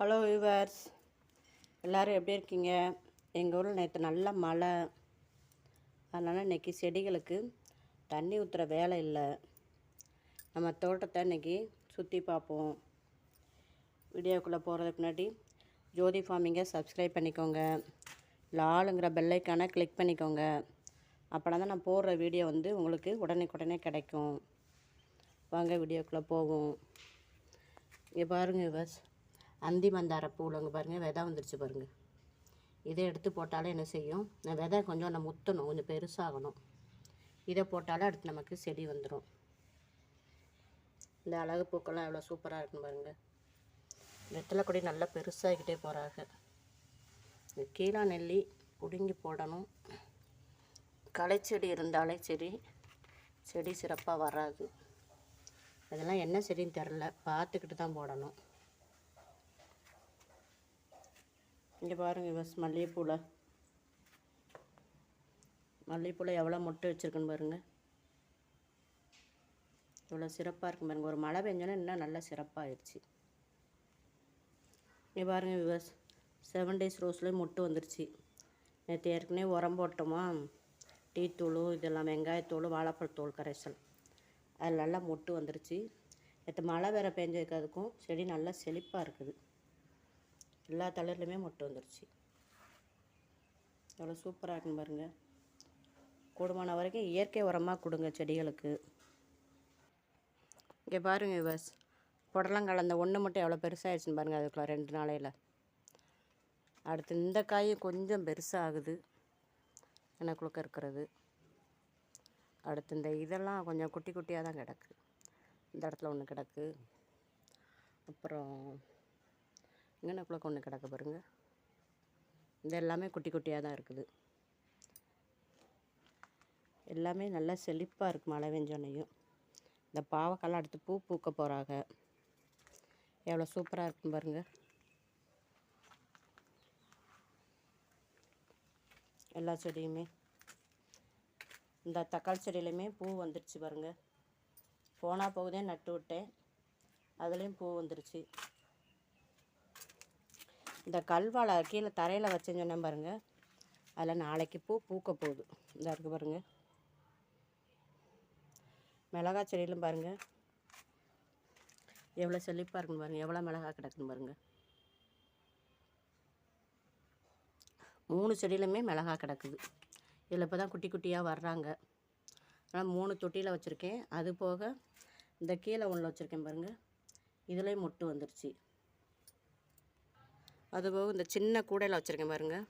Hello viewers எல்லோரும் எப்படி இருக்கீங்க? எங்கள் ஊரில் நேற்று நல்ல மழை. அதனால் இன்றைக்கி செடிகளுக்கு தண்ணி ஊற்றுற வேலை இல்லை. நம்ம தோட்டத்தை இன்றைக்கி சுற்றி பார்ப்போம். வீடியோக்குள்ளே போகிறதுக்கு முன்னாடி ஜோதி ஃபார்மிங்கை சப்ஸ்கிரைப் பண்ணிக்கோங்க. லாலுங்கிற பெல்லைக்கான கிளிக் பண்ணிக்கோங்க. அப்போனா தான் நான் போடுற வீடியோ வந்து உங்களுக்கு உடனே கிடைக்கும். வாங்க வீடியோக்குள்ளே போவோம். இங்கே பாருங்கள் பஸ் அந்தி மந்தார பூலங்க பாருங்கள் விதை வந்துருச்சு பாருங்கள் இதை எடுத்து போட்டாலே என்ன செய்யும்? இந்த விதை கொஞ்சம் நம்ம முத்தணும் கொஞ்சம் பெருசாகணும். இதை போட்டாலே அடுத்து நமக்கு செடி வந்துடும் இந்த அழகு பூக்கள்லாம் எவ்வளோ சூப்பராக இருக்குன்னு பாருங்கள் வெத்தலை கொடி நல்லா பெருசாகிக்கிட்டே போகிறாங்க இந்த கீழா நெல்லி பிடுங்கி போடணும். களைச்செடி இருந்தாலே சரி செடி சிறப்பாக வராது. அதெல்லாம் என்ன செடின்னு தெரில பார்த்துக்கிட்டு தான் போடணும். இங்கே பாருங்கள் பஸ் மல்லிகைப்பூவில் மல்லிகைப்பூவில் எவ்வளோ மொட்டை வச்சுருக்குன்னு பாருங்கள் இவ்வளோ சிறப்பாக இருக்கும் பாருங்கள் ஒரு மழை பெஞ்சோன்னா இன்னும் நல்லா சிறப்பாகிடுச்சு இங்கே பாருங்கள் விவஸ் செவன் டேஸ் ரோஸ்லேயும் மொட்டு வந்துருச்சு. நேற்று ஏற்கனவே உரம் போட்டோமா? டீ தூள் இதெல்லாம் வெங்காயத்தூள் வாழைப்பழத்தூள் கரைசல். அதில் நல்லா மொட்டு வந்துருச்சு. நேற்று மழை வேறு பெஞ்சதுக்கு செடி நல்லா செழிப்பாக இருக்குது. எல்லா தளர்லையுமே மொட்டு வந்துருச்சு. எவ்வளோ சூப்பராக இருக்குன்னு பாருங்கள் கூடுமான வரைக்கும் இயற்கை உரமாக கொடுங்க செடிகளுக்கு. இங்கே பாருங்கள் பஸ் புடலங்காய் அந்த ஒன்று மட்டும் எவ்வளோ பெருசாகிடுச்சுன்னு பாருங்கள் அதுக்குள்ள ரெண்டு நாளையில். அடுத்து இந்த காயும் கொஞ்சம் பெருசாகுது. எனக்குழுக்க இருக்கிறது. அடுத்து இந்த இதெல்லாம் கொஞ்சம் குட்டி குட்டியாக தான் கிடக்கு. இந்த இடத்துல ஒன்று கிடக்கு. அப்புறம் இங்கனக்குள்ளே கொண்டு கிடக்க பாருங்கள் இது எல்லாமே குட்டி குட்டியாக தான் இருக்குது. எல்லாமே நல்லா செழிப்பாக இருக்குது மழை வெஞ்சோனையும் இந்த பாவக்காலாம் அடுத்து பூ பூக்க போகிறாங்க எவ்வளோ சூப்பராக இருக்குன்னு பாருங்கள் எல்லா செடியுமே. இந்த தக்காளி செடியிலையுமே பூ வந்துருச்சு பாருங்கள் போனால் போகுதே நட்டு விட்டேன். அதுலேயும் பூ வந்துருச்சு. இந்த கல்வாழை கீழே தரையில் வச்சேன்னு சொன்னேன் பாருங்கள் அதில் நாளைக்கு பூ பூக்க போகுது. இந்த இருக்குது பாருங்கள் மிளகா செடியிலும் பாருங்கள் எவ்வளோ செழிப்பாக இருக்குன்னு பாருங்கள் எவ்வளோ மிளகா கிடக்குன்னு பாருங்கள் மூணு செடியிலுமே மிளகா கிடக்குது. இதில் இப்போ தான் குட்டி குட்டியாக வர்றாங்க. ஆனால் மூணு தொட்டியில் வச்சுருக்கேன். அது போக இந்த கீழே ஒன்றில் வச்சுருக்கேன் பாருங்கள் இதுலேயும் மொட்டு வந்துருச்சு. அதுபோக இந்த சின்ன கூடையில் வச்சுருக்கேன் பாருங்கள்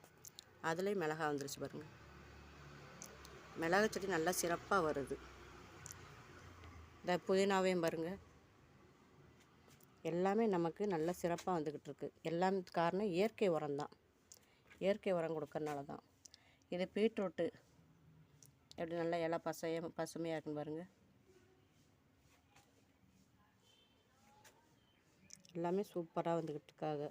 அதுலேயும் மிளகா வந்துருச்சு பாருங்கள் மிளகா செடி நல்லா சிறப்பாக வருது. இந்த புதினாவையும் பாருங்கள் எல்லாமே நமக்கு நல்ல சிறப்பாக வந்துக்கிட்டு இருக்குது எல்லாம் காரணம் இயற்கை உரம் தான். இயற்கை உரம் கொடுக்கறனால தான். இது பீட்ரூட்டு. எப்படி நல்லா இலை பசைய பசுமையாக இருக்குன்னு பாருங்கள் எல்லாமே சூப்பராக வந்துக்கிட்டு இருக்காங்க.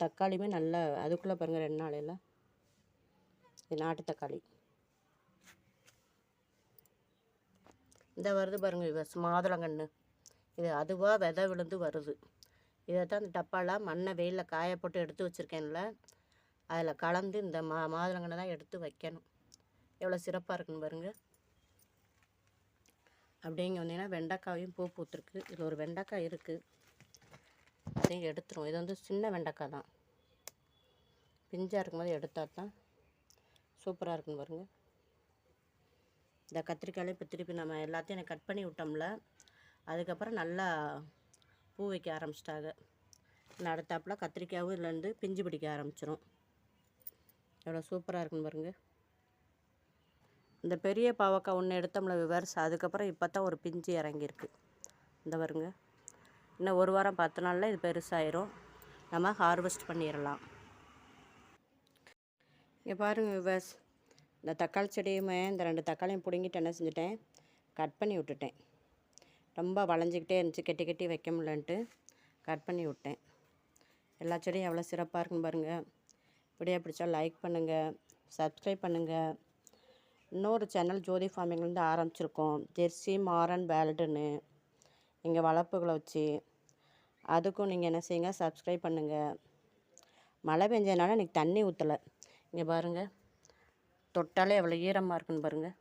தக்காளியுமே நல்லா அதுக்குள்ளே பாருங்கள் ரெண்டு நாளையில் இது நாட்டு தக்காளி. இந்த வருது பாருங்கள் இவ மாதுளங்கன்று இது அதுவாக விதை விழுந்து வருது. இதை தான் இந்த டப்பாலாம் மண்ணை வெயிலில் காய போட்டு எடுத்து வச்சுருக்கேன்ல. அதில் கலந்து இந்த மா மாதுளங்கன்று தான் எடுத்து வைக்கணும். எவ்வளோ சிறப்பாக இருக்குன்னு பாருங்கள் அப்படிங்க வந்தீங்கன்னா வெண்டைக்காயும் பூ பூத்துருக்கு. இதில் ஒரு வெண்டைக்காய் இருக்குது எல்லாத்தையும் எடுத்துருவோம். இது வந்து சின்ன வெண்டைக்காய் தான். பிஞ்சாக இருக்கும்போது எடுத்தால் தான் சூப்பராக இருக்குன்னு பாருங்கள் இந்த கத்திரிக்காயிலையும் இப்போ திருப்பி நம்ம எல்லாத்தையும் எனக்கு கட் பண்ணி விட்டோம்ல அதுக்கப்புறம் நல்லா பூ வைக்க ஆரம்பிச்சிட்டாங்க. அடுத்தாப்பில் கத்திரிக்காயும் இதுலேருந்து பிஞ்சு பிடிக்க ஆரம்பிச்சிரும். எவ்வளோ சூப்பராக இருக்குன்னு பாருங்கள் இந்த பெரிய பாவக்காய் ஒன்று எடுத்தோம்ல விவர்ஸ் அதுக்கப்புறம் இப்போ தான் ஒரு பிஞ்சு இறங்கியிருக்கு. இந்த பாருங்கள் இன்னும் ஒரு வாரம் பத்து நாளில் இது பெருசாயிரும். நம்ம ஹார்வெஸ்ட் பண்ணிடலாம் இங்கே பாருங்கள் விவஸ் இந்த தக்காளி செடியுமே இந்த ரெண்டு தக்காளியும் பிடுங்கிட்டு என்ன செஞ்சுட்டேன்? கட் பண்ணி விட்டுட்டேன். ரொம்ப வளைஞ்சிக்கிட்டே இருந்துச்சு கெட்டி கெட்டி வைக்க முடியலன்ட்டு கட் பண்ணி விட்டேன். எல்லா செடியும் எவ்வளோ சிறப்பாக இருக்குன்னு பாருங்கள் இப்படியே பிடிச்சா லைக் பண்ணுங்கள் சப்ஸ்கிரைப் பண்ணுங்கள் இன்னொரு சேனல் ஜோதி ஃபார்மிங்லேருந்து ஆரம்பிச்சிருக்கோம். ஜெர்சி மாரன் வேல்டுன்னு. இங்கே வளர்ப்புகளை வச்சு அதுக்கும் நீங்கள் என்ன செய்யுங்க சப்ஸ்கிரைப் பண்ணுங்கள் மழை பெஞ்சதுனால இன்றைக்கி தண்ணி ஊற்றலை இங்கே பாருங்கள் தொட்டாலே எவ்வளோ ஈரமாக இருக்குன்னு பாருங்கள்